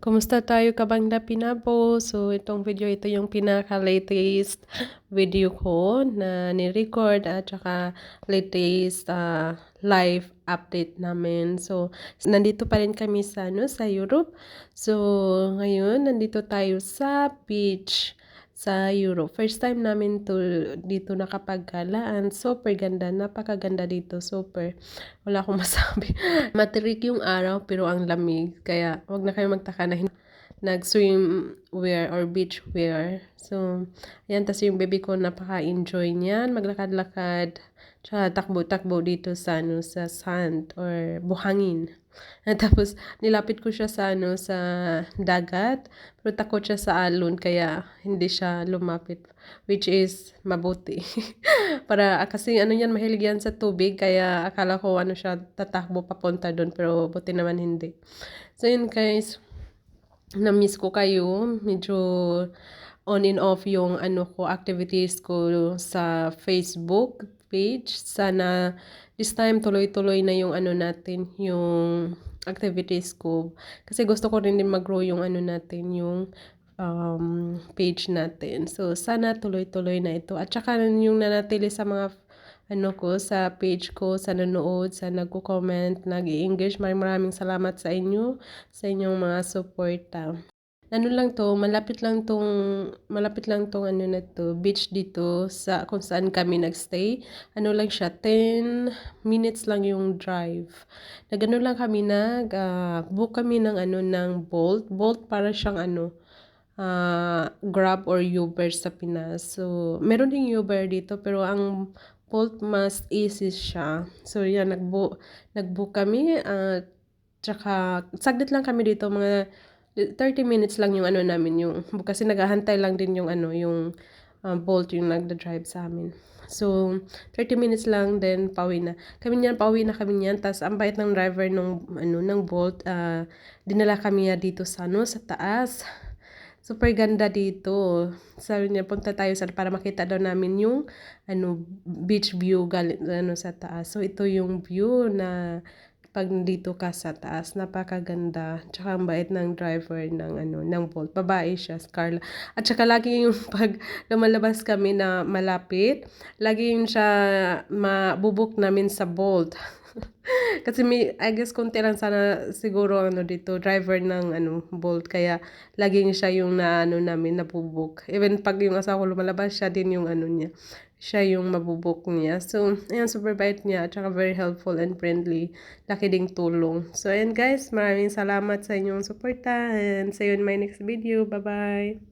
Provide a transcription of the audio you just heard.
Kumusta tayo kabangda Pinabo? So, itong video ito yung pinaka-latest video ko na ni-record at saka latest uh, live update namin. So, nandito pa rin kami sa, ano, sa Europe. So, ngayon, nandito tayo sa beach sa Europe. First time namin to dito nakapaggalaan. Super ganda. Napakaganda dito. Super. Wala akong masabi. Matirik yung araw pero ang lamig. Kaya wag na kayo magtaka na nag-swim wear or beach wear. So, ayan. Tapos yung baby ko napaka-enjoy niyan. Maglakad-lakad. Tsaka takbo-takbo dito sa, ano, sa sand or buhangin. Tapos, nilapit ko siya sa, ano, sa dagat. Pero takot siya sa alon, kaya hindi siya lumapit. Which is, mabuti. Para, kasi ano yan, mahilig yan sa tubig. Kaya akala ko, ano siya, tatakbo papunta doon. Pero, buti naman hindi. So, yun guys. Na-miss ko kayo. Medyo on and off yung ano ko activities ko sa Facebook page. Sana this time tuloy-tuloy na yung ano natin, yung activities ko. Kasi gusto ko rin din mag-grow yung ano natin, yung um, page natin. So, sana tuloy-tuloy na ito. At saka yung nanatili sa mga ano ko, sa page ko, sa nanood, sa nagko-comment, nag-i-engage. Maraming salamat sa inyo, sa inyong mga suporta ano lang to, malapit lang tong, malapit lang tong ano na to, beach dito sa kung saan kami nagstay. Ano lang siya, 10 minutes lang yung drive. Nagano lang kami nag, uh, book kami ng ano, ng Bolt. Bolt para siyang ano, uh, Grab or Uber sa Pinas. So, meron ding Uber dito, pero ang Bolt mas easy siya. So, yan, nagbook, kami, uh, tsaka, saglit lang kami dito, mga 30 minutes lang yung ano namin yung kasi naghahantay lang din yung ano yung uh, Bolt yung nagda-drive sa amin. So 30 minutes lang then pauwi na. Kami niyan pauwi na kami niyan tas ang bait ng driver nung ano ng Bolt uh, dinala kami dito sa ano sa taas. Super ganda dito. Sabi niya punta tayo sa para makita daw namin yung ano beach view galing ano sa taas. So ito yung view na pag dito ka sa taas, napakaganda. Tsaka ang bait ng driver ng ano, ng Bolt. Babae siya, Scarla. At saka lagi yung pag lumalabas kami na malapit, lagi yung siya mabubuk namin sa Bolt. Kasi may, I guess konti lang sana siguro ano dito, driver ng ano, Bolt. Kaya laging siya yung na ano namin, napubuk. Even pag yung asawa ko lumalabas, siya din yung ano niya siya yung mabubuk niya. So, ayan, super bait niya at saka very helpful and friendly. Laki ding tulong. So, ayan guys, maraming salamat sa inyong suporta and see you in my next video. Bye-bye!